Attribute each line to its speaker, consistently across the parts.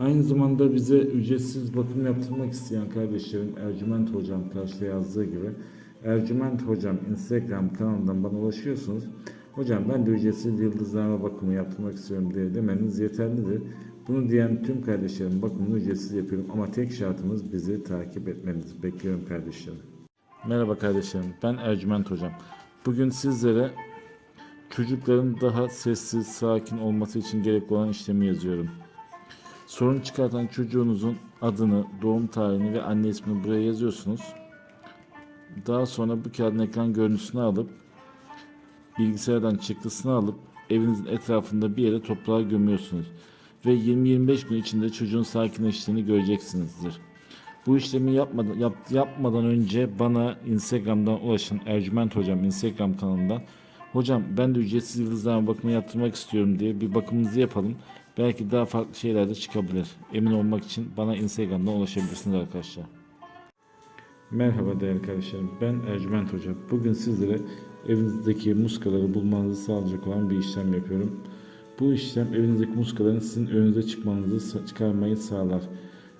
Speaker 1: Aynı zamanda bize ücretsiz bakım yaptırmak isteyen kardeşlerim Ercüment Hocam karşıda yazdığı gibi Ercüment Hocam Instagram kanalından bana ulaşıyorsunuz. Hocam ben de ücretsiz yıldızlarma bakımı yaptırmak istiyorum diye demeniz yeterlidir. Bunu diyen tüm kardeşlerim bakımını ücretsiz yapıyorum ama tek şartımız bizi takip etmeniz. Bekliyorum kardeşlerim. Merhaba kardeşlerim ben Ercüment Hocam. Bugün sizlere çocukların daha sessiz, sakin olması için gerekli olan işlemi yazıyorum. Sorun çıkartan çocuğunuzun adını, doğum tarihini ve anne ismini buraya yazıyorsunuz. Daha sonra bu kağıdın ekran görüntüsünü alıp bilgisayardan çıktısını alıp evinizin etrafında bir yere toprağa gömüyorsunuz. Ve 20-25 gün içinde çocuğun sakinleştiğini göreceksinizdir. Bu işlemi yapmadan, yap- yapmadan önce bana Instagram'dan ulaşın. Ercüment Hocam Instagram kanalından. Hocam ben de ücretsiz yıldızlarma bakımı yaptırmak istiyorum diye bir bakımınızı yapalım. Belki daha farklı şeyler de çıkabilir. Emin olmak için bana Instagram'dan ulaşabilirsiniz arkadaşlar. Merhaba değerli kardeşlerim. Ben Ercüment Hoca. Bugün sizlere evinizdeki muskaları bulmanızı sağlayacak olan bir işlem yapıyorum. Bu işlem evinizdeki muskaların sizin önünüze çıkmanızı çıkarmayı sağlar.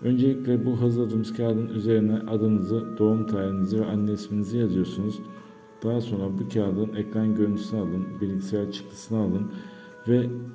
Speaker 1: Öncelikle bu hazırladığımız kağıdın üzerine adınızı, doğum tarihinizi ve anne isminizi yazıyorsunuz. Daha sonra bu kağıdın ekran görüntüsünü alın, bilgisayar çıktısını alın ve